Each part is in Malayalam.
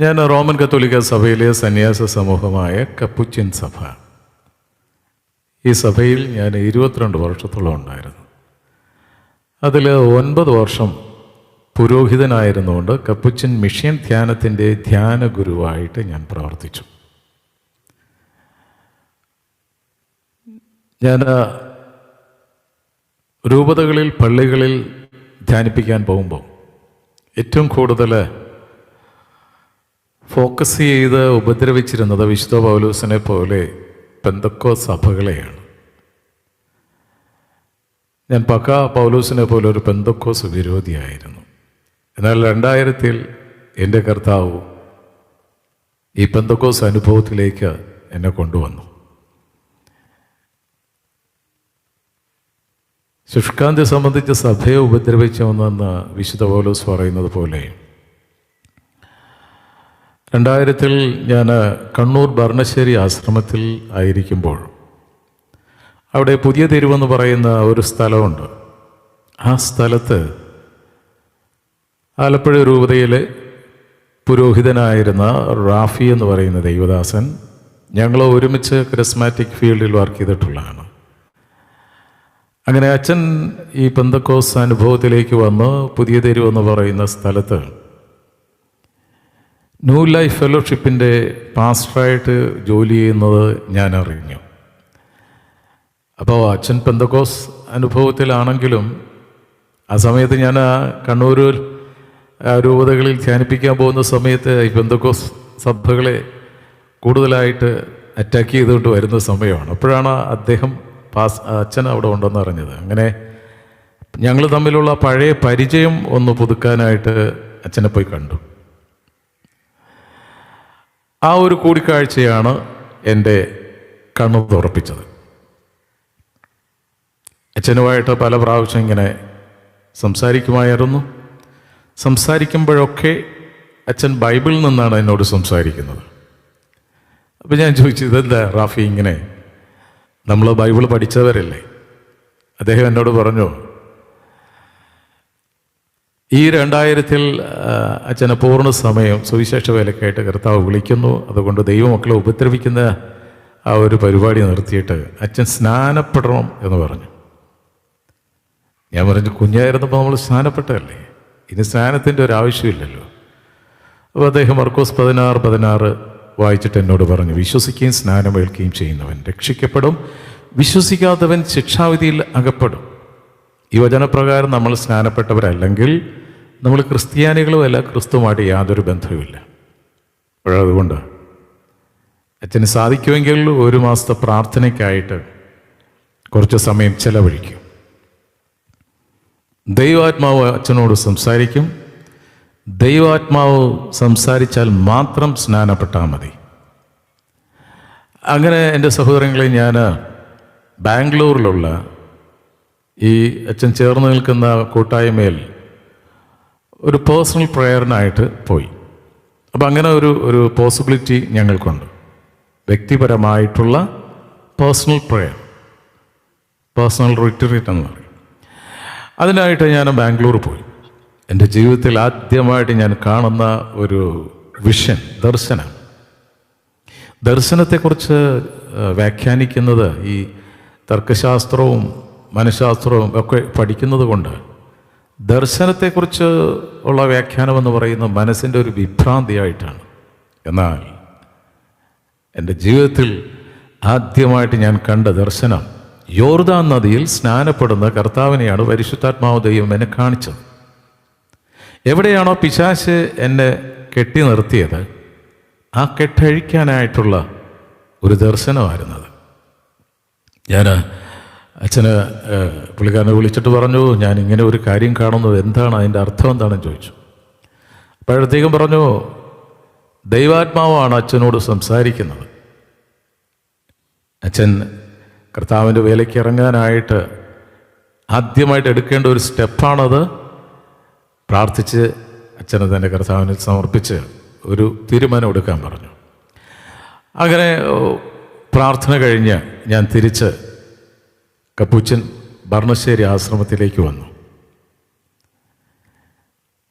ഞാൻ റോമൻ കത്തോലിക്ക സഭയിലെ സന്യാസ സമൂഹമായ കപ്പുച്ചിൻ സഭ. ഈ സഭയിൽ ഞാൻ ഇരുപത്തിരണ്ട് വർഷത്തോളം ഉണ്ടായിരുന്നു. അതിൽ ഒൻപത് വർഷം പുരോഹിതനായിരുന്നുകൊണ്ട് കപ്പുച്ചിൻ മിഷൻ ധ്യാനത്തിന്റെ ധ്യാന ഗുരുവായിട്ട് ഞാൻ പ്രവർത്തിച്ചു. ഞാൻ രൂപതകളിൽ പള്ളികളിൽ ധ്യാനിപ്പിക്കാൻ പോകുമ്പോൾ ഏറ്റവും കൂടുതൽ ഫോക്കസ് ചെയ്ത് ഉപദ്രവിച്ചിരുന്നത് വിശുദ്ധ പൗലൂസിനെ പോലെ പെന്തക്കോ സഭകളെയാണ്. ഞാൻ പക്ക പൗലൂസിനെ പോലെ ഒരു പെന്തക്കോസ് വിരോധിയായിരുന്നു. എന്നാൽ രണ്ടായിരത്തിൽ എന്റെ കർത്താവ് ഈ പെന്തക്കോസ് അനുഭവത്തിലേക്ക് എന്നെ കൊണ്ടുവന്നു. ശുഷ്കാന്തി സംബന്ധിച്ച് സഭയെ ഉപദ്രവിച്ചുവെന്ന് വിശുദ്ധ പൗലോസ് പറയുന്നത് പോലെ രണ്ടായിരത്തിൽ ഞാൻ കണ്ണൂർ ഭരണശ്ശേരി ആശ്രമത്തിൽ ആയിരിക്കുമ്പോൾ അവിടെ പുതിയ തെരുവെന്ന് പറയുന്ന ഒരു സ്ഥലമുണ്ട്. ആ സ്ഥലത്ത് ആലപ്പുഴ രൂപതയിലെ പുരോഹിതനായിരുന്ന റാഫി എന്ന് പറയുന്ന ദൈവദാസൻ ഞങ്ങൾ ഒരുമിച്ച് ക്രിസ്മാറ്റിക് ഫീൽഡിൽ വർക്ക് ചെയ്തിട്ടുള്ളതാണ്. അങ്ങനെ അച്ഛൻ ഈ പെന്തക്കോസ് അനുഭവത്തിലേക്ക് വന്ന് പുതിയ തെരുവെന്ന് പറയുന്ന സ്ഥലത്ത് ന്യൂ ലൈഫ് ഫെലോഷിപ്പിന്റെ പാസ്റ്ററായിട്ട് ജോലി ചെയ്യുന്നത് ഞാൻ അറിഞ്ഞു. അപ്പോൾ അച്ഛൻ പെന്തക്കോസ് അനുഭവത്തിലാണെങ്കിലും ആ സമയത്ത് ഞാൻ ആ കണ്ണൂർ രൂപതകളിൽ ധ്യാനിപ്പിക്കാൻ പോകുന്ന സമയത്ത് ഈ പെന്തക്കോസ് സഭകളെ കൂടുതലായിട്ട് അറ്റാക്ക് ചെയ്തുകൊണ്ട് വരുന്ന സമയമാണ്. അപ്പോഴാണ് അദ്ദേഹം പാസ് അച്ഛൻ അവിടെ ഉണ്ടെന്ന് അറിഞ്ഞത്. അങ്ങനെ ഞങ്ങൾ തമ്മിലുള്ള പഴയ പരിചയം ഒന്ന് പുതുക്കാനായിട്ട് അച്ഛനെ പോയി കണ്ടു. ആ ഒരു കൂടിക്കാഴ്ചയാണ് എന്റെ കണ്ണു തുറപ്പിച്ചത്. അച്ഛനുമായിട്ട് പല പ്രാവശ്യം ഇങ്ങനെ സംസാരിക്കുമായിരുന്നു. സംസാരിക്കുമ്പോഴൊക്കെ അച്ഛൻ ബൈബിളിൽ നിന്നാണ് എന്നോട് സംസാരിക്കുന്നത്. അപ്പോൾ ഞാൻ ചോദിച്ചു ഇതെന്താ റാഫി ഇങ്ങനെ? നമ്മൾ ബൈബിൾ പഠിച്ചവരല്ലേ? അദ്ദേഹം എന്നോട് പറഞ്ഞു ഈ രണ്ടായിരത്തിൽ അച്ഛനെ പൂർണ സമയം സുവിശേഷ വേലക്കായിട്ട് കർത്താവ് വിളിക്കുന്നു. അതുകൊണ്ട് ദൈവമക്കളെ ഉപദ്രവിക്കുന്ന ആ ഒരു പരിപാടി നിർത്തിയിട്ട് അച്ഛൻ സ്നാനപ്പെടണം എന്ന് പറഞ്ഞു. ഞാൻ പറഞ്ഞു കുഞ്ഞായിരുന്നപ്പോൾ നമ്മൾ സ്നാനപ്പെട്ടതല്ലേ? ഇനി സ്നാനത്തിന്റെ ഒരു ആവശ്യമില്ലല്ലോ. അപ്പോൾ അദ്ദേഹം മർക്കോസ് പതിനാറ് പതിനാറ് വായിച്ചിട്ട് എന്നോട് പറഞ്ഞു വിശ്വസിക്കുകയും സ്നാനമേൽക്കുകയും ചെയ്യുന്നവൻ രക്ഷിക്കപ്പെടും. വിശ്വസിക്കാത്തവൻ ശിക്ഷാവിധിയിൽ അകപ്പെടും. ഈ വചനപ്രകാരം നമ്മൾ സ്നാനപ്പെട്ടവരല്ലെങ്കിൽ നമ്മൾ ക്രിസ്ത്യാനികളുമല്ല ക്രിസ്തുവുമായിട്ട് യാതൊരു ബന്ധവുമില്ല. അപ്പോഴതുകൊണ്ട് അച്ഛന് സാധിക്കുമെങ്കിൽ ഒരു മാസത്തെ പ്രാർത്ഥനയ്ക്കായിട്ട് കുറച്ച് സമയം ചെലവഴിക്കും. ദൈവാത്മാവ് അച്ഛനോട് സംസാരിക്കും. ദൈവാത്മാവ് സംസാരിച്ചാൽ മാത്രം സ്നാനപ്പെട്ടാൽ മതി. അങ്ങനെ എന്റെ സഹോദരങ്ങളെ ഞാൻ ബാംഗ്ലൂരിലുള്ള ഈ അച്ഛൻ ചേർന്ന് നിൽക്കുന്ന കൂട്ടായ്മയിൽ ഒരു പേഴ്സണൽ പ്രെയറിനായിട്ട് പോയി. അപ്പം അങ്ങനെ ഒരു ഒരു പോസിബിലിറ്റി ഞങ്ങൾക്കുണ്ട്. വ്യക്തിപരമായിട്ടുള്ള പേഴ്സണൽ പ്രെയർ പേഴ്സണൽ റിട്രീറ്റ് എന്ന് പറയും. അതിനായിട്ട് ഞാൻ ബാംഗ്ലൂർ പോയി. എന്റെ ജീവിതത്തിൽ ആദ്യമായിട്ട് ഞാൻ കാണുന്ന ഒരു വിഷൻ ദർശനം. ദർശനത്തെക്കുറിച്ച് വ്യാഖ്യാനിക്കുന്നത് ഈ തർക്കശാസ്ത്രവും മനഃശാസ്ത്രവും ഒക്കെ പഠിക്കുന്നത് കൊണ്ട് ദർശനത്തെക്കുറിച്ച് ഉള്ള വ്യാഖ്യാനം എന്ന് പറയുന്നത് മനസ്സിന്റെ ഒരു വിഭ്രാന്തിയായിട്ടാണ്. എന്നാൽ എന്റെ ജീവിതത്തിൽ ആദ്യമായിട്ട് ഞാൻ കണ്ട ദർശനം യോർദാൻ നദിയിൽ സ്നാനപ്പെടുന്ന കർത്താവിനെയാണ് പരിശുദ്ധാത്മാവ് ദൈവം എന്നെ കാണിച്ചത്. എവിടെയാണോ പിശാശ് എന്നെ കെട്ടി നിർത്തിയത് ആ കെട്ടഴിക്കാനായിട്ടുള്ള ഒരു ദർശനമായിരുന്നത്. ഞാൻ അച്ഛന് പുള്ളിക്കാരനെ വിളിച്ചിട്ട് പറഞ്ഞു ഞാൻ ഇങ്ങനെ ഒരു കാര്യം കാണുന്നത് എന്താണ്? അതിന്റെ അർത്ഥം എന്താണെന്ന് ചോദിച്ചു. അപ്പോഴത്തേക്കും പറഞ്ഞു ദൈവാത്മാവാണ് അച്ഛനോട് സംസാരിക്കുന്നത്. അച്ഛൻ കർത്താവിന്റെ വേലയ്ക്ക് ഇറങ്ങാനായിട്ട് ആദ്യമായിട്ട് എടുക്കേണ്ട ഒരു സ്റ്റെപ്പാണത് പ്രാർത്ഥിച്ച് അച്ഛനെ തന്റെ കർത്താവിന് സമർപ്പിച്ച് ഒരു തീരുമാനം എടുക്കാൻ പറഞ്ഞു. അങ്ങനെ പ്രാർത്ഥന കഴിഞ്ഞ് ഞാൻ തിരിച്ച് കപ്പൂച്ചൻ ഭർണശ്ശേരി ആശ്രമത്തിലേക്ക് വന്നു.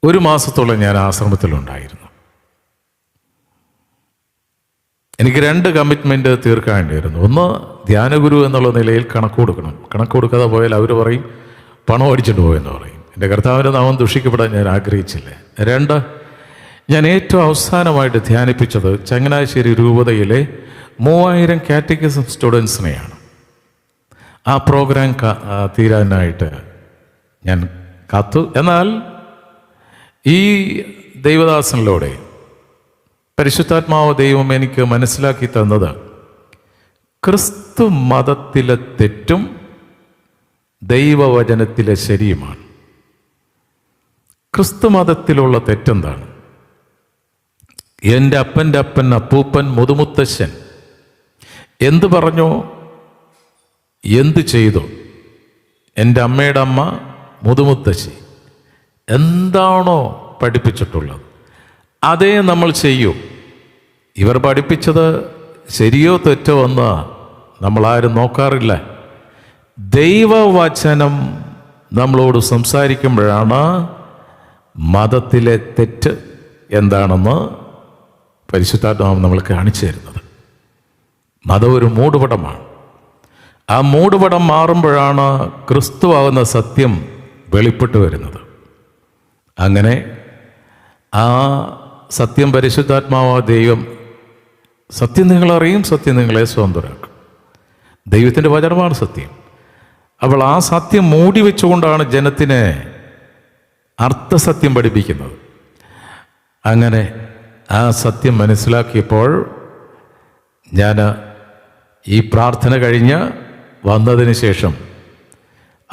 ഒരു മാസത്തോളം ഞാൻ ആശ്രമത്തിലുണ്ടായിരുന്നു. എനിക്ക് രണ്ട് കമ്മിറ്റ്മെന്റ് തീർക്കാണ്ടിയിരുന്നു ഒന്ന് ധ്യാനഗുരു എന്നുള്ള നിലയിൽ കണക്ക് കൊടുക്കണം. കണക്ക് കൊടുക്കാതെ പോയാൽ അവർ പറയും പണം അടിച്ചിട്ട് പോയെന്ന് പറയും. എന്റെ കർത്താവിന്റെ നാമം ദുഷിക്കപ്പെടാൻ ഞാൻ ആഗ്രഹിച്ചില്ല. രണ്ട് ഞാൻ ഏറ്റവും അവസാനമായിട്ട് ധ്യാനിപ്പിച്ചത് ചങ്ങനാശ്ശേരി രൂപതയിലെ മൂവായിരം കാറ്റഗിസം സ്റ്റുഡൻസിനെയാണ്. ആ പ്രോഗ്രാം തീരാനായിട്ട് ഞാൻ കാത്തു. എന്നാൽ ഈ ദൈവദാസനിലൂടെ പരിശുദ്ധാത്മാവ് ദൈവം എനിക്ക് മനസ്സിലാക്കി തന്നത് ക്രിസ്തു മതത്തിലെ തെറ്റും ദൈവവചനത്തിലെ ശരിയുമാണ്. ക്രിസ്തു മതത്തിലുള്ള തെറ്റെന്താണ്? എന്റെ അപ്പന്റെ അപ്പൻ അപ്പൂപ്പൻ മുതുമുത്തശ്ശൻ എന്തു പറഞ്ഞോ? എന്ത് ചെയ്തു? എന്റെ അമ്മയുടെ അമ്മ മുതുമുത്തശ്ശി. എന്താണോ പഠിപ്പിച്ചിട്ടുള്ളത്. അതേ നമ്മൾ ചെയ്യൂ. ഇവർ പഠിപ്പിച്ചത് ശരിയോ തെറ്റോ എന്ന് നമ്മളാരും നോക്കാറില്ല. ദൈവവചനം നമ്മളോട് സംസാരിക്കുമ്പോഴാണ് മതത്തിലെ തെറ്റ് എന്താണെന്ന് പരിശുദ്ധാത്മാവ് നമ്മൾ കാണിച്ചു തരുന്നത്. മതം ഒരു മൂടുപടമാണ്. ആ മൂടുപടം മാറുമ്പോഴാണ് ക്രിസ്തുവാകുന്ന സത്യം വെളിപ്പെട്ടു വരുന്നത്. അങ്ങനെ ആ സത്യം പരിശുദ്ധാത്മാവ ദൈവം സത്യം നിങ്ങളറിയും സത്യം നിങ്ങളെ സ്വതന്ത്രരാക്കും ദൈവത്തിന്റെ വചനമാണ് സത്യം. അപ്പോൾ ആ സത്യം മൂടി വെച്ചുകൊണ്ടാണ് ജനത്തിനെ അർത്ഥസത്യം പഠിപ്പിക്കുന്നത്. അങ്ങനെ ആ സത്യം മനസ്സിലാക്കിയപ്പോൾ ഞാൻ ഈ പ്രാർത്ഥന കഴിഞ്ഞ് വന്നതിന് ശേഷം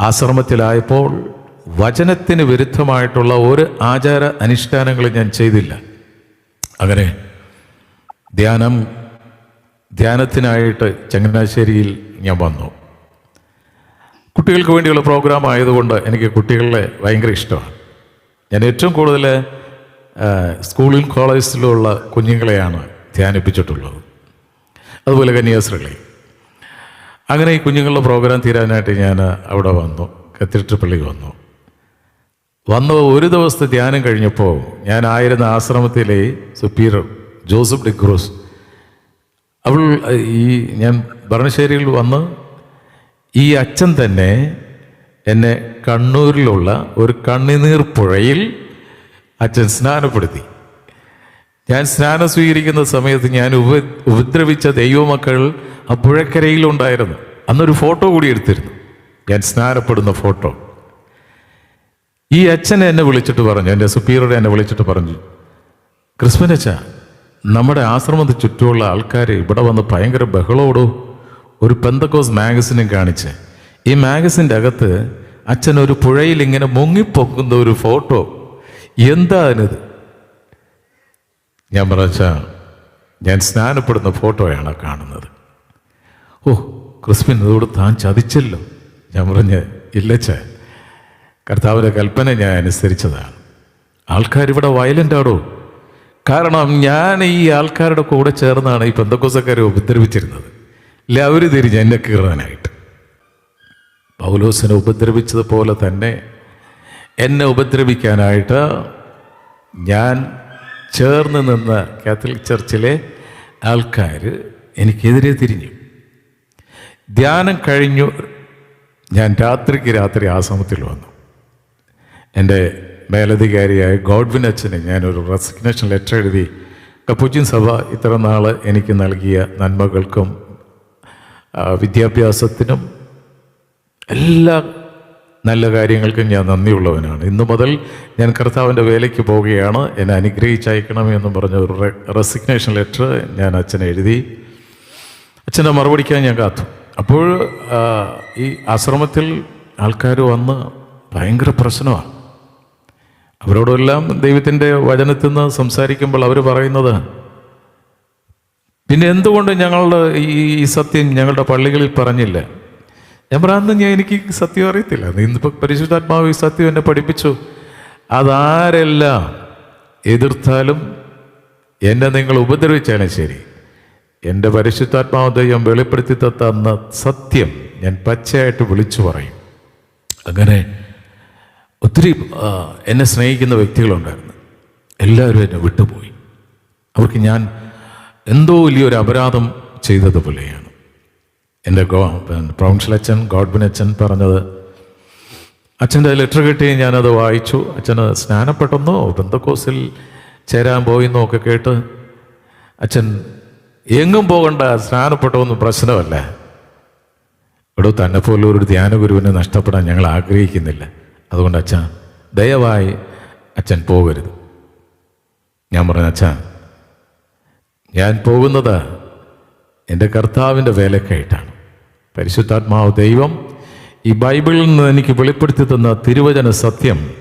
ആശ്രമത്തിലായപ്പോൾ വചനത്തിന് വിരുദ്ധമായിട്ടുള്ള ഒരു ആചാര അനുഷ്ഠാനങ്ങളും ഞാൻ ചെയ്തില്ല. അങ്ങനെ ധ്യാനം ധ്യാനത്തിനായിട്ട് ചങ്ങനാശ്ശേരിയിൽ ഞാൻ വന്നു. കുട്ടികൾക്ക് വേണ്ടിയുള്ള പ്രോഗ്രാം ആയതുകൊണ്ട് എനിക്ക് കുട്ടികളെ ഭയങ്കര ഇഷ്ടമാണ്. ഞാൻ ഏറ്റവും കൂടുതൽ സ്കൂളിലും കോളേജിലുള്ള കുഞ്ഞുങ്ങളെയാണ് ധ്യാനിപ്പിച്ചിട്ടുള്ളത്. അതുപോലെ കന്യാസ്ത്രീകളെ അങ്ങനെ ഈ കുഞ്ഞുങ്ങളുടെ പ്രോഗ്രാം തീരാനായിട്ട് ഞാൻ അവിടെ വന്നു. കത്തീഡ്രൽ പള്ളി വന്നു. വന്നു. ഒരു ദിവസത്തെ ധ്യാനം കഴിഞ്ഞപ്പോൾ ഞാൻ ആയിരുന്ന ആശ്രമത്തിലെ സുപ്പീരർ ജോസഫ് ഡിക്രൂസ് അവൾ ഈ ഞാൻ ഭരണശ്ശേരിയിൽ വന്ന് ഈ അച്ഛൻ തന്നെ എന്നെ കണ്ണൂരിലുള്ള ഒരു കണ്ണിനീർ പുഴയിൽ അച്ഛൻ സ്നാനപ്പെടുത്തി. ഞാൻ സ്നാനം സ്വീകരിക്കുന്ന സമയത്ത് ഞാൻ ഉപ ഉപദ്രവിച്ച ദൈവമക്കൾ ആ പുഴക്കരയിലുണ്ടായിരുന്നു അന്നൊരു ഫോട്ടോ കൂടി എടുത്തിരുന്നു. ഞാൻ സ്നാനപ്പെടുന്ന ഫോട്ടോ. ഈ അച്ഛൻ എന്നെ വിളിച്ചിട്ട് പറഞ്ഞു എന്റെ സുപ്പീരിയർ എന്നെ വിളിച്ചിട്ട് പറഞ്ഞു ക്രിസ്മനച്ച നമ്മുടെ ആശ്രമത്തിന് ചുറ്റുമുള്ള ആൾക്കാർ ഇവിടെ വന്ന് ഭയങ്കര ബഹളോടോ ഒരു പെന്തക്കോസ് മാഗസിനും കാണിച്ച്. ഈ മാഗസിന്റെ അകത്ത് അച്ഛൻ ഒരു പുഴയിൽ ഇങ്ങനെ മുങ്ങിപ്പൊക്കുന്ന ഒരു ഫോട്ടോ. എന്താ അതിനത്? ഞാൻ പറഞ്ഞ ഞാൻ സ്നാനപ്പെടുന്ന ഫോട്ടോയാണ് കാണുന്നത്. ഓ ക്രിസ്പിൻ അതോട് താൻ ചതിച്ചല്ലോ. ഞാൻ പറഞ്ഞ് ഇല്ലച്ച കർത്താവിന്റെ കൽപ്പന ഞാൻ അനുസരിച്ചതാണ്. ആൾക്കാരിവിടെ വയലന്റ് ആടോ കാരണം ഞാൻ ഈ ആൾക്കാരുടെ കൂടെ ചേർന്നാണ് ഈ പെന്തക്കോസക്കാരെ ഉപദ്രവിച്ചിരുന്നത്. ഇല്ല അവർ തിരിഞ്ഞ് എന്നെ കീറാനായിട്ട്. പൗലോസിനെ ഉപദ്രവിച്ചതുപോലെ തന്നെ എന്നെ ഉപദ്രവിക്കാനായിട്ട് ഞാൻ ചേർന്ന് നിന്ന കാത്തലിക് ചർച്ചിലെ ആൾക്കാർ എനിക്കെതിരെ തിരിഞ്ഞു. ധ്യാനം കഴിഞ്ഞു. ഞാൻ രാത്രിക്ക് രാത്രി ആശ്രമത്തിൽ വന്നു. എന്റെ മേലധികാരിയായ ഗോഡ്വിൻ അച്ഛന് ഞാനൊരു റെസിഗ്നേഷൻ ലെറ്റർ എഴുതി കപ്പൂച്ചിൻ സഭ ഇത്ര നാൾ എനിക്ക് നൽകിയ നന്മകൾക്കും വിദ്യാഭ്യാസത്തിനും എല്ലാ നല്ല കാര്യങ്ങൾക്കും ഞാൻ നന്ദിയുള്ളവനാണ്. ഇന്നു മുതൽ ഞാൻ കർത്താവിന്റെ വേലയ്ക്ക് പോവുകയാണ്. എന്നെ അനുഗ്രഹിച്ചയക്കണമെന്ന് പറഞ്ഞ ഒരു റെസിഗ്നേഷൻ ലെറ്റർ ഞാൻ അച്ഛനെ എഴുതി. അച്ഛന്റെ മറുപടിക്കാൻ ഞാൻ കാത്തു. അപ്പോൾ ഈ ആശ്രമത്തിൽ ആൾക്കാർ വന്ന് ഭയങ്കര പ്രശ്നമാണ്. അവരോടെല്ലാം ദൈവത്തിന്റെ വചനത്തിൽ നിന്ന് സംസാരിക്കുമ്പോൾ അവർ പറയുന്നത് പിന്നെ എന്തുകൊണ്ട് ഞങ്ങളുടെ ഈ സത്യം ഞങ്ങളുടെ പള്ളികളിൽ പറഞ്ഞില്ല? ഞാൻ പറയാന്ന് ഞാൻ എനിക്ക് സത്യം അറിയത്തില്ല. ഇന്നിപ്പോൾ പരിശുദ്ധാത്മാവ് ഈ സത്യം എന്നെ പഠിപ്പിച്ചു. അതാരെല്ലാം എതിർത്താലും എന്നെ നിങ്ങൾ ഉപദ്രവിച്ചാലും ശരി. എന്റെ പരിശുദ്ധാത്മാവ് ദൈവം വെളിപ്പെടുത്തി തന്ന സത്യം ഞാൻ പച്ചയായിട്ട് വിളിച്ചു പറയും. അങ്ങനെ ഒത്തിരി എന്നെ സ്നേഹിക്കുന്ന വ്യക്തികളുണ്ടായിരുന്നു. എല്ലാവരും എന്നെ വിട്ടുപോയി. അവർക്ക് ഞാൻ എന്തോ വലിയൊരു അപരാധം ചെയ്തതുപോലെയാണ് എന്റെ ഗോ പ്രൗൺസിലച്ഛൻ ഗോഡ്ബിനച്ഛൻ പറഞ്ഞത് അച്ഛന്റെ ലെറ്റർ കിട്ടി ഞാനത് വായിച്ചു. അച്ഛന് സ്നാനപ്പെട്ടെന്നോ ബന്ധക്കോസിൽ ചേരാൻ പോയിന്നോ ഒക്കെ കേട്ട് അച്ഛൻ എങ്ങും പോകണ്ട സ്നാനപ്പെട്ടൊന്നും പ്രശ്നമല്ല. ഇവിടെ തന്നെ പോലെ ഒരു ധ്യാനഗുരുവിനെ നഷ്ടപ്പെടാൻ ഞങ്ങൾ ആഗ്രഹിക്കുന്നില്ല. അതുകൊണ്ട് അച്ഛൻ ദയവായി അച്ഛൻ പോകരുത്. ഞാൻ പറഞ്ഞു അച്ഛാ ഞാൻ പോകുന്നത് എന്റെ കർത്താവിന്റെ വേലക്കായിട്ടാണ്. പരിശുദ്ധാത്മാവ് ദൈവം ഈ ബൈബിളിൽ നിന്ന് എനിക്ക് വെളിപ്പെടുത്തി തന്ന തിരുവചന സത്യം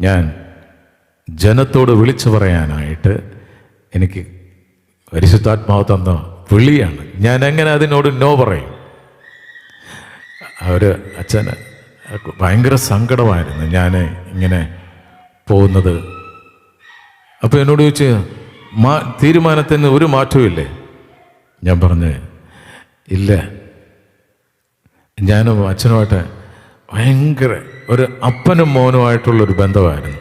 ഞാൻ ജനത്തോട് വിളിച്ചു പറയാനായിട്ട് എനിക്ക് പരിശുദ്ധാത്മാവ് തന്ന വിളിയാണ്. ഞാൻ എങ്ങനെ അതിനോട് നോ പറയും? അവർ അച്ഛന് ഭയങ്കര സങ്കടമായിരുന്നു ഞാൻ ഇങ്ങനെ പോകുന്നത്. അപ്പോൾ എന്നോട് ചോദിച്ച് മാ തീരുമാനത്തിന് ഒരു മാറ്റവും ഞാൻ പറഞ്ഞ് ഇല്ല. ഞാനും അച്ഛനുമായിട്ട് ഭയങ്കര ഒരു അപ്പനും മോനുമായിട്ടുള്ളൊരു ബന്ധമായിരുന്നു.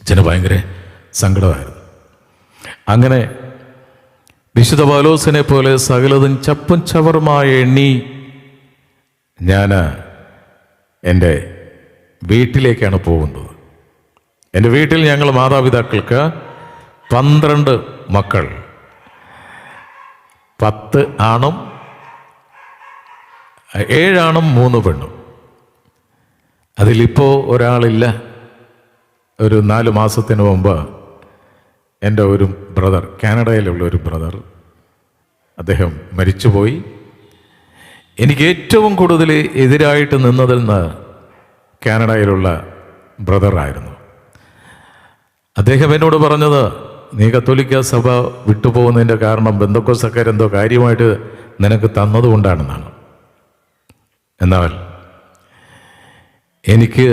അച്ഛന് ഭയങ്കര സങ്കടമായിരുന്നു. അങ്ങനെ വിശുദ്ധ പൗലോസിനെ പോലെ സകലതും ചപ്പും ചവറുമായ എണ്ണി ഞാൻ എന്റെ വീട്ടിലേക്കാണ് പോകുന്നത്. എന്റെ വീട്ടിൽ ഞങ്ങൾ മാതാപിതാക്കൾക്ക് പന്ത്രണ്ട് മക്കൾ. പത്ത് ആണും ഏഴാണും മൂന്ന് പെണ്ണും. അതിലിപ്പോൾ ഒരാളില്ല. ഒരു നാല് മാസത്തിന് മുമ്പ് എന്റെ ഒരു ബ്രദർ കാനഡയിലുള്ള ഒരു ബ്രദർ അദ്ദേഹം മരിച്ചുപോയി. എനിക്ക് ഏറ്റവും കൂടുതൽ എതിരായിട്ട് നിന്നതിൽ നിന്ന് കാനഡയിലുള്ള ബ്രദറായിരുന്നു അദ്ദേഹം എന്നോട് പറഞ്ഞത് നീ കത്തോലിക്ക സഭ വിട്ടുപോകുന്നതിന്റെ കാരണം ബന്ധക്കോസക്കാരെന്തോ കാര്യമായിട്ട് നിനക്ക് തന്നതുകൊണ്ടാണെന്നാണ്. എന്നാൽ എനിക്ക്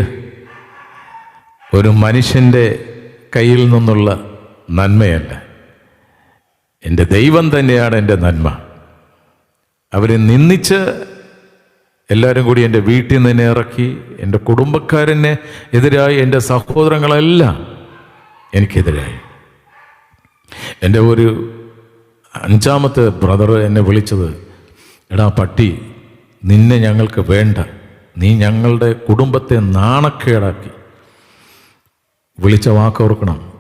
ഒരു മനുഷ്യന്റെ കയ്യിൽ നിന്നുള്ള നന്മയല്ല. എന്റെ ദൈവം തന്നെയാണ് എന്റെ നന്മ. അവരെ നിന്ദിച്ച് എല്ലാവരും കൂടി എന്റെ വീട്ടിൽ നിന്ന് ഇറക്കി എന്റെ കുടുംബക്കാരനെ എതിരായി എന്റെ സഹോദരങ്ങളെല്ലാം എനിക്കെതിരായി. എന്റെ ഒരു അഞ്ചാമത്തെ ബ്രദർ എന്നെ വിളിച്ചത് എടാ പട്ടി നിന്നെ ഞങ്ങൾക്ക് വേണ്ട. നീ ഞങ്ങളുടെ കുടുംബത്തെ നാണക്കേടാക്കി. വിളിച്ച വാക്ക് ഓർക്കണം.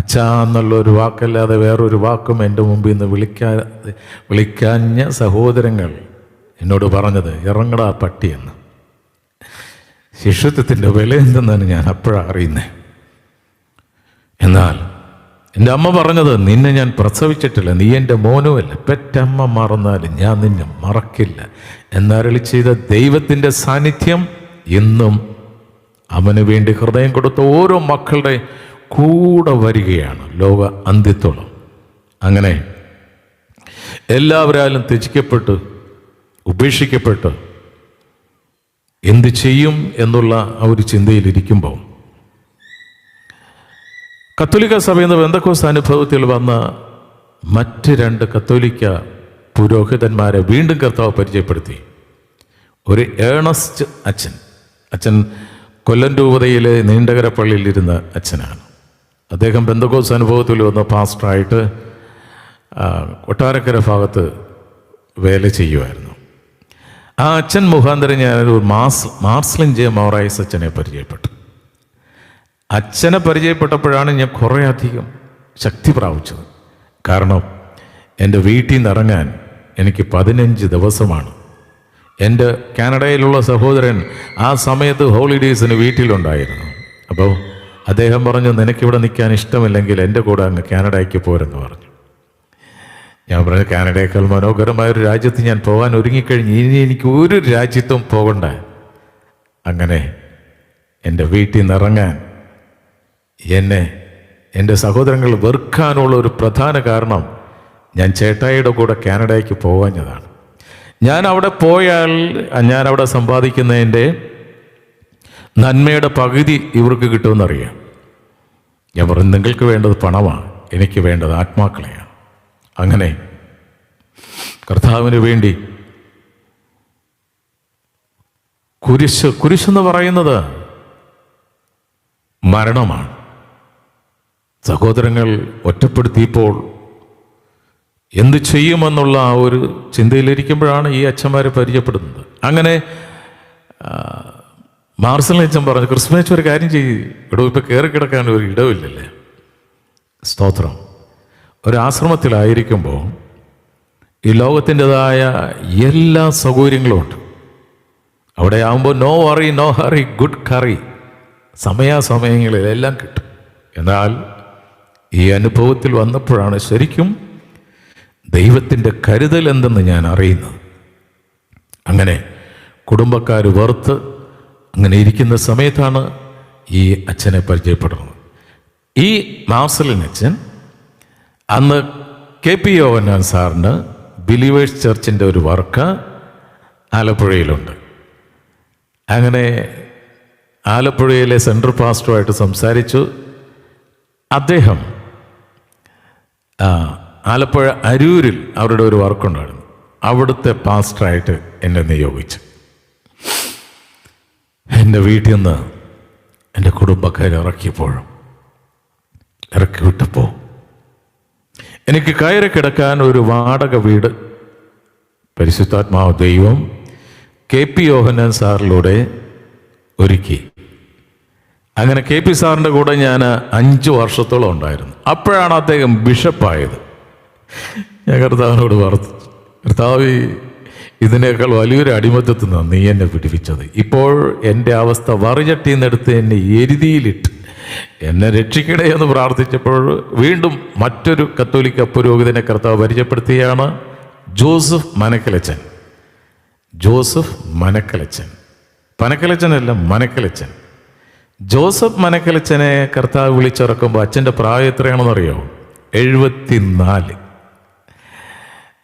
അച്ഛാ എന്നുള്ള ഒരു വാക്കല്ലാതെ വേറൊരു വാക്കും എന്റെ മുമ്പിൽ നിന്ന് വിളിക്കാ വിളിക്കാഞ്ഞ സഹോദരങ്ങൾ എന്നോട് പറഞ്ഞത് ഇറങ്ങടാ പട്ടിയെന്ന് ശിഷ്യത്വത്തിന്റെ വില എന്തെന്നാണ് ഞാൻ അപ്പോഴാണ് അറിയുന്നത് എന്നാൽ എന്റെ അമ്മ പറഞ്ഞത് നിന്നെ ഞാൻ പ്രസവിച്ചിട്ടില്ല നീ എന്റെ മോനുമല്ല പെറ്റമ്മ മറന്നാലും ഞാൻ നിന്നെ മറക്കില്ല. എന്നരളി ചെയ്ത ദൈവത്തിന്റെ സാന്നിധ്യം എന്നും അവന് വേണ്ടി ഹൃദയം കൊടുത്ത ഓരോ മക്കളുടെ കൂടെ വരികയാണ് ലോക അന്ത്യത്തോളം. അങ്ങനെ എല്ലാവരാലും ത്യജിക്കപ്പെട്ട് ഉപേക്ഷിക്കപ്പെട്ട് എന്ത് ചെയ്യും എന്നുള്ള ആ ഒരു ചിന്തയിലിരിക്കുമ്പോൾ കത്തോലിക്ക സഭയെന്ന ബന്ധക്കോസ് അനുഭവത്തിൽ വന്ന മറ്റ് രണ്ട് കത്തോലിക്ക പുരോഹിതന്മാരെ വീണ്ടും കർത്താവ് പരിചയപ്പെടുത്തി. ഒരു ഏണസ്റ്റ് അച്ഛൻ. അച്ഛൻ കൊല്ലം രൂപതയിലെ നീണ്ടകര പള്ളിയിലിരുന്ന അച്ഛനാണ്. അദ്ദേഹം ബന്ധക്കോസ് അനുഭവത്തിൽ വന്ന പാസ്റ്ററായിട്ട് കൊട്ടാരക്കര ഭാഗത്ത് വേല ചെയ്യുമായിരുന്നു ആ അച്ഛൻ മുഖാന്തരം ഒരു മാസ് മാർസ്ലിൻ ജെ മൗറായിസ് അച്ഛനെ പരിചയപ്പെട്ടു. അച്ഛനെ പരിചയപ്പെട്ടപ്പോഴാണ് ഞാൻ കുറേ അധികം ശക്തി പ്രാപിച്ചത്. കാരണം എന്റെ വീട്ടിൽ നിന്ന് എനിക്ക് പതിനഞ്ച് ദിവസമാണ്. എന്റെ കാനഡയിലുള്ള സഹോദരൻ ആ സമയത്ത് ഹോളിഡേയ്സിന് വീട്ടിലുണ്ടായിരുന്നു. അപ്പോൾ അദ്ദേഹം പറഞ്ഞു നിനക്കിവിടെ നിൽക്കാൻ ഇഷ്ടമില്ലെങ്കിൽ എന്റെ കൂടെ അങ്ങ് കാനഡയ്ക്ക് പോരെന്ന് പറഞ്ഞു. ഞാൻ പറഞ്ഞു കാനഡയേക്കാൾ മനോഹരമായ ഒരു രാജ്യത്ത് ഞാൻ പോകാൻ ഒരുങ്ങിക്കഴിഞ്ഞ് ഇനി എനിക്ക് ഒരു രാജ്യത്തും പോകണ്ട. അങ്ങനെ എന്റെ വീട്ടിൽ നിന്നിറങ്ങാൻ എന്നെ എന്റെ സഹോദരങ്ങൾ വെറുക്കാനുള്ള ഒരു പ്രധാന കാരണം ഞാൻ ചേട്ടായിയുടെ കൂടെ കാനഡയ്ക്ക് പോകാഞ്ഞതാണ്. ഞാൻ അവിടെ പോയാൽ ഞാൻ അവിടെ സമ്പാദിക്കുന്നതിന്റെ നന്മയുടെ പകുതി ഇവർക്ക് കിട്ടുമെന്നറിയാം. ഞാൻ പറഞ്ഞു നിങ്ങൾക്ക് വേണ്ടത് പണമാണ് എനിക്ക് വേണ്ടത് ആത്മാക്കളെയാണ്. അങ്ങനെ കർത്താവിന് വേണ്ടി കുരിശ് കുരിശെന്ന് പറയുന്നത് മരണമാണ്. സഹോദരങ്ങൾ ഒറ്റപ്പെടുത്തിയപ്പോൾ എന്ത് ചെയ്യുമെന്നുള്ള ആ ഒരു ചിന്തയിലിരിക്കുമ്പോഴാണ് ഈ അച്ഛന്മാരെ പരിചയപ്പെടുന്നത്. അങ്ങനെ അച്ഛൻ പറഞ്ഞു ക്രിസ്മസ് ഒരു കാര്യം ചെയ്യും. ഇവിടെ ഇപ്പം കയറി കിടക്കാൻ ഒരു ഇടവില്ലല്ലേ? സ്തോത്രം. ഒരു ആശ്രമത്തിലായിരിക്കുമ്പോൾ ഈ ലോകത്തിന്റെതായ എല്ലാ സൗകര്യങ്ങളും ഉണ്ട്. അവിടെ ആകുമ്പോൾ no worry no hurry good curry. സമയാസമയങ്ങളിൽ എല്ലാം കിട്ടും. എന്നാൽ ഈ അനുഭവത്തിൽ വന്നപ്പോഴാണ് ശരിക്കും ദൈവത്തിന്റെ കരുതൽ എന്തെന്ന് ഞാൻ അറിയുന്നത്. അങ്ങനെ കുടുംബക്കാർ വെറുത്ത് അങ്ങനെ ഇരിക്കുന്ന സമയത്താണ് ഈ അച്ഛനെ പരിചയപ്പെടുന്നത്. ഈ മാസലിൻ അച്ഛൻ അന്ന് കെ പി യോവന്നാൻ സാറിന് ബിലീവേഴ്സ് ചർച്ചിന്റെ ഒരു വർക്ക് ആലപ്പുഴയിലുണ്ട്. അങ്ങനെ ആലപ്പുഴയിലെ സെൻട്രൽ പാസ്റ്ററുമായിട്ട് സംസാരിച്ചു. അദ്ദേഹം ആലപ്പുഴ അരൂരിൽ അവരുടെ ഒരു വർക്കുണ്ടായിരുന്നു. അവിടുത്തെ പാസ്റ്ററായിട്ട് എന്നെ നിയോഗിച്ചു. എന്റെ വീട്ടിൽ നിന്ന് എന്റെ കുടുംബക്കാർ ഇറക്കിയപ്പോഴും ഇറക്കി വിട്ടപ്പോൾ എനിക്ക് കയറി കിടക്കാൻ ഒരു വാടക വീട് പരിശുദ്ധാത്മാവ് ദൈവം കെ പി യോഹനൻ സാറിലൂടെ ഒരുക്കി. അങ്ങനെ കെ പി സാറിന്റെ കൂടെ ഞാൻ അഞ്ച് വർഷത്തോളം ഉണ്ടായിരുന്നു. അപ്പോഴാണ് അദ്ദേഹം ബിഷപ്പായത്. ഞാൻ കർത്താവിനോട് പറഞ്ഞു കർത്താവ് ഇതിനേക്കാൾ വലിയൊരു അടിമത്തത്തിൽ നിന്ന് നീ എന്നെ പിടിപ്പിച്ചത് ഇപ്പോൾ എന്റെ അവസ്ഥ വറുചട്ടിന്നെടുത്ത് എന്നെ എരുതിയിലിട്ട് എന്നെ രക്ഷിക്കണേ എന്ന് പ്രാർത്ഥിച്ചപ്പോൾ വീണ്ടും മറ്റൊരു കത്തോലിക്ക പുരോഹിതനെ കർത്താവ് പരിചയപ്പെടുത്തിയാണ് ജോസഫ് മനക്കലച്ചൻ. ജോസഫ് മനക്കലച്ചൻ. പനക്കലച്ചനല്ല മനക്കലച്ചൻ. ജോസഫ് മനക്കലച്ചനെ കർത്താവ് വിളിച്ചിറക്കുമ്പോൾ അച്ഛന്റെ പ്രായം എത്രയാണെന്നറിയോ? എഴുപത്തിനാല്.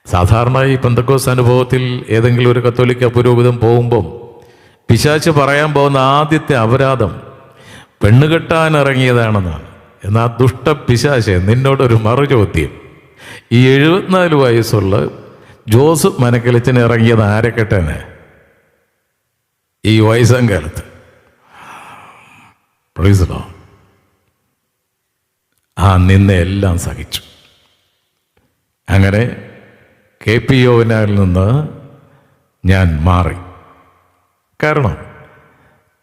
സാധാരണ ഈ പെന്തക്കോസ് അനുഭവത്തിൽ ഏതെങ്കിലും ഒരു കത്തോലിക്ക പുരോഹിതം പോകുമ്പം പിശാച്ച് പറയാൻ പോകുന്ന ആദ്യത്തെ അപരാധം പെണ്ണുകെട്ടാൻ ഇറങ്ങിയതാണെന്നാണ് എന്നാൽ ദുഷ്ട പിശാശ നിന്നോടൊരു മറുചോദ്യം. ഈ എഴുപത്തിനാല് വയസ്സുള്ള ജോസഫ് മനക്കലച്ചന് ഇറങ്ങിയത് ആരെ ഈ വയസ്സാം കാലത്ത്. ആ നിന്നെ എല്ലാം സഹിച്ചു. അങ്ങനെ കെ പി യോവനായിൽ നിന്ന് ഞാൻ മാറി. കാരണം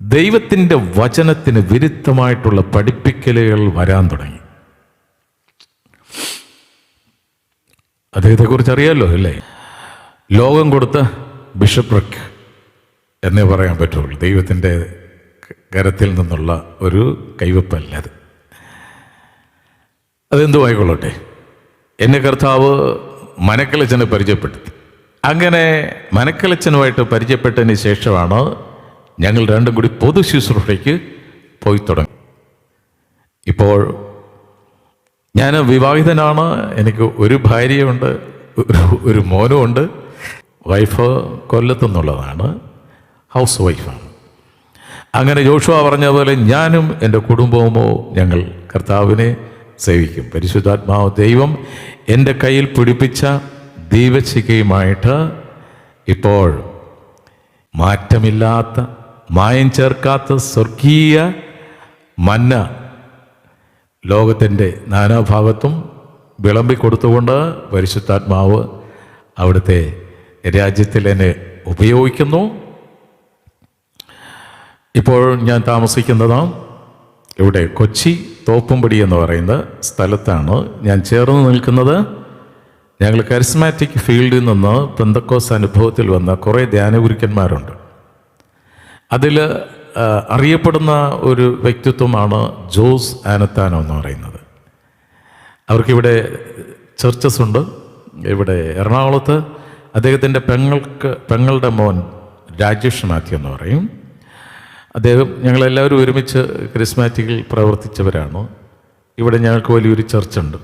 ദൈവത്തിന്റെ വചനത്തിന് വിരുദ്ധമായിട്ടുള്ള പഠിപ്പിക്കലുകൾ വരാൻ തുടങ്ങി. അദ്ദേഹത്തെക്കുറിച്ച് അറിയാമല്ലോ അല്ലേ? ലോകം കൊടുത്ത ബിഷപ്പ് എന്നേ പറയാൻ പറ്റുള്ളൂ. ദൈവത്തിന്റെ കരത്തിൽ നിന്നുള്ള ഒരു കൈവപ്പല്ല അത്. അതെന്തു ആയിക്കൊള്ളട്ടെ. എന്നെ കർത്താവ് മനക്കലച്ചനെ പരിചയപ്പെടുത്തി അങ്ങനെ മനക്കലച്ചനുമായിട്ട് പരിചയപ്പെട്ടതിന് ശേഷമാണ് ഞങ്ങൾ രണ്ടും കൂടി പൊതു ശുശ്രൂഷയ്ക്ക് പോയി തുടങ്ങി. ഇപ്പോൾ ഞാൻ വിവാഹിതനാണ് എനിക്ക് ഒരു ഭാര്യയുണ്ട് ഒരു മോനുമുണ്ട് വൈഫ് കൊല്ലത്തുനിന്നുള്ളതാണ് ഹൗസ് വൈഫാണ്. അങ്ങനെ ജോഷുവ പറഞ്ഞ പോലെ ഞാനും എന്റെ കുടുംബവുമോ ഞങ്ങൾ കർത്താവിനെ സേവിക്കും. പരിശുദ്ധാത്മാവ് ദൈവം എന്റെ കയ്യിൽ പിടിപ്പിച്ച ദീപശിഖയുമായിട്ട് ഇപ്പോൾ മാറ്റമില്ലാത്ത മായം ചേർക്കാത്ത സ്വർഗീയ മന്ന ലോകത്തിന്റെ നാനാഭാഗത്തും വിളമ്പിക്കൊടുത്തുകൊണ്ട് പരിശുദ്ധാത്മാവ് അവിടുത്തെ രാജ്യത്തിൽ എന്നെ ഉപയോഗിക്കുന്നു. ഇപ്പോൾ ഞാൻ താമസിക്കുന്നത് ഇവിടെ കൊച്ചി തോപ്പുംപടി എന്ന് പറയുന്ന സ്ഥലത്താണ് ഞാൻ ചേർന്ന് നിൽക്കുന്നത്. ഞങ്ങൾ കരിസ്മാറ്റിക് ഫീൽഡിൽ നിന്ന് പെന്തക്കോസ് അനുഭവത്തിൽ വന്ന കുറേ ധ്യാനഗുരുക്കന്മാരുണ്ട് അതിൽ അറിയപ്പെടുന്ന ഒരു വ്യക്തിത്വമാണ് ജോസ് ആനത്താനോ എന്ന് പറയുന്നത്. അവർക്കിവിടെ ചർച്ചസ് ഉണ്ട്. ഇവിടെ എറണാകുളത്ത് അദ്ദേഹത്തിന്റെ പെങ്ങൾക്ക് പെങ്ങളുടെ മോൻ രാജേഷ് മാത്യു എന്ന് പറയും. അദ്ദേഹം ഞങ്ങളെല്ലാവരും ഒരുമിച്ച് ക്രിസ്മാറ്റിക്കിൽ പ്രവർത്തിച്ചവരാണ്. ഇവിടെ ഞങ്ങൾക്ക് വലിയൊരു ചർച്ചുണ്ട്.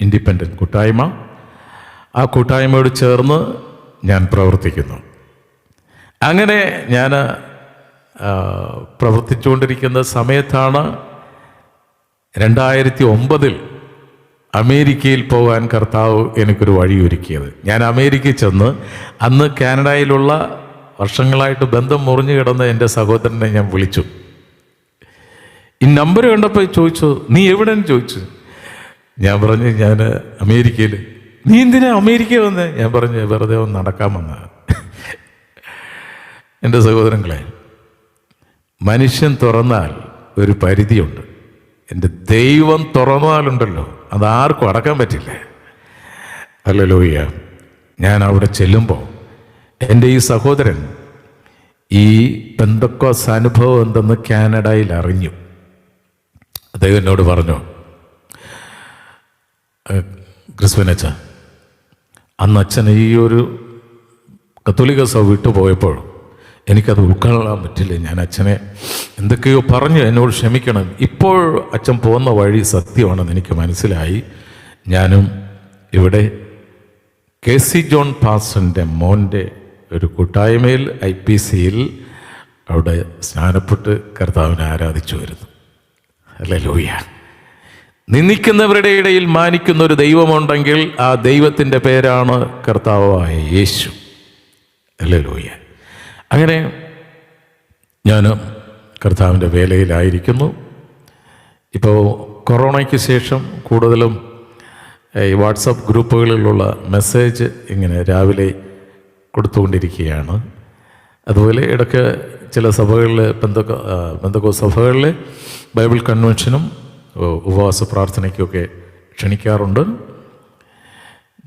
ഇൻഡിപെൻഡന്റ് കൂട്ടായ്മ. ആ കൂട്ടായ്മയോട് ചേർന്ന് ഞാൻ പ്രവർത്തിക്കുന്നു. അങ്ങനെ ഞാൻ പ്രവർത്തിച്ചുകൊണ്ടിരിക്കുന്ന സമയത്താണ് രണ്ടായിരത്തി ഒമ്പതിൽ അമേരിക്കയിൽ പോകാൻ കർത്താവ് എനിക്കൊരു വഴിയൊരുക്കിയത്. ഞാൻ അമേരിക്കയിൽ ചെന്ന് അന്ന് കാനഡയിലുള്ള വർഷങ്ങളായിട്ട് ബന്ധം മുറിഞ്ഞു കിടന്ന എന്റെ സഹോദരനെ ഞാൻ വിളിച്ചു. ഈ നമ്പർ കണ്ടപ്പോൾ ചോദിച്ചു നീ എവിടെയെന്ന്? ചോദിച്ചു. ഞാൻ പറഞ്ഞു ഞാൻ അമേരിക്കയിൽ നീ എന്തിനാ അമേരിക്ക വന്നേ? ഞാൻ പറഞ്ഞു വെറുതെ ഒന്ന് നടക്കാൻ വന്ന എന്റെ സഹോദരങ്ങളെ മനുഷ്യൻ തുറന്നാൽ ഒരു പരിധിയുണ്ട്. എന്റെ ദൈവം തുറന്നാലുണ്ടല്ലോ അത് ആർക്കും അടക്കാൻ പറ്റില്ല. അല്ലലോയ്യ ഞാൻ അവിടെ ചെല്ലുമ്പോൾ എന്റെ ഈ സഹോദരൻ ഈ പെന്തക്കോസ് അനുഭവം എന്തെന്ന് കാനഡയിൽ അറിഞ്ഞു. അദ്ദേഹം എന്നോട് പറഞ്ഞു ക്രിസ്വനച്ച അന്ന് അച്ഛൻ ഈ ഒരു കത്തോലിക്ക സഭ വിട്ടുപോയപ്പോൾ എനിക്കത് ഉൾക്കൊള്ളാൻ പറ്റില്ല. ഞാൻ അച്ഛനെ എന്തൊക്കെയോ പറഞ്ഞു എന്നോട് ക്ഷമിക്കണം. ഇപ്പോൾ അച്ഛൻ പോകുന്ന വഴി സത്യമാണെന്ന് എനിക്ക് മനസ്സിലായി. ഞാനും ഇവിടെ കെ സി ജോൺ പാസന്റെ മോന്റെ ഒരു കൂട്ടായ്മയിൽ ഐ പി സിയിൽ അവിടെ സ്നാനപ്പെട്ട് കർത്താവിനെ ആരാധിച്ചു വരുന്നു. അല്ലേ ലൂയ നിന്ദിക്കുന്നവരുടെ ഇടയിൽ മാനിക്കുന്ന ഒരു ദൈവമുണ്ടെങ്കിൽ ആ ദൈവത്തിന്റെ പേരാണ് കർത്താവായ യേശു. അല്ലേ ലൂയ അങ്ങനെ ഞാൻ കർത്താവിന്റെ വേലയിലായിരിക്കുന്നു. ഇപ്പോൾ കൊറോണയ്ക്ക് ശേഷം കൂടുതലും ഈ വാട്സപ്പ് ഗ്രൂപ്പുകളിലുള്ള മെസ്സേജ് ഇങ്ങനെ രാവിലെ കൊടുത്തുകൊണ്ടിരിക്കുകയാണ്. അതുപോലെ ഇടയ്ക്ക് ചില സഭകളിൽ ബന്ധക്കോ ബന്ധക്കോ സഭകളിൽ ബൈബിൾ കൺവെൻഷനും ഉപവാസ പ്രാർത്ഥനയ്ക്കുമൊക്കെ ക്ഷണിക്കാറുണ്ട്.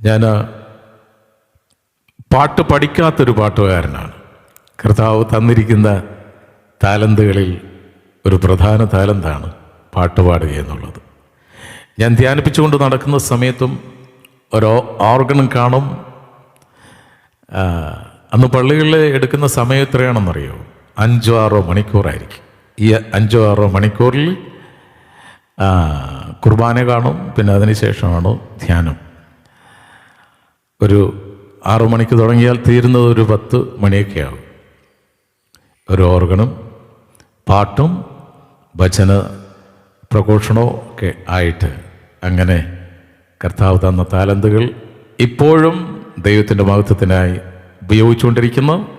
ഞാൻ പാട്ട് പഠിക്കാത്തൊരു പാട്ടുകാരനാണ്. കർത്താവ് തന്നിരിക്കുന്ന താലന്തുകളിൽ ഒരു പ്രധാന താലന്താണ് പാട്ട് പാടുക എന്നുള്ളത്. ഞാൻ ധ്യാനിപ്പിച്ചുകൊണ്ട് നടക്കുന്ന സമയത്തും ഓരോ ഓർഗണും കാണും അന്ന് പള്ളികളിൽ എടുക്കുന്ന സമയം എത്രയാണെന്നറിയോ? അഞ്ചോ ആറോ മണിക്കൂറായിരിക്കും. ഈ അഞ്ചോ ആറോ മണിക്കൂറിൽ കുർബാന കാണും പിന്നെ അതിനുശേഷമാണ് ധ്യാനം. ഒരു ആറു മണിക്ക് തുടങ്ങിയാൽ തീരുന്നത് ഒരു പത്ത് മണിയൊക്കെ ആകും ഒരു ഓർഗണും പാട്ടും ഭജന പ്രഘോഷണവും ഒക്കെ ആയിട്ട് അങ്ങനെ കർത്താവ് തന്ന താലന്തുകൾ ഇപ്പോഴും ദൈവത്തിന്റെ മഹത്വത്തിനായി ഉപയോഗിച്ചുകൊണ്ടിരിക്കുന്നു.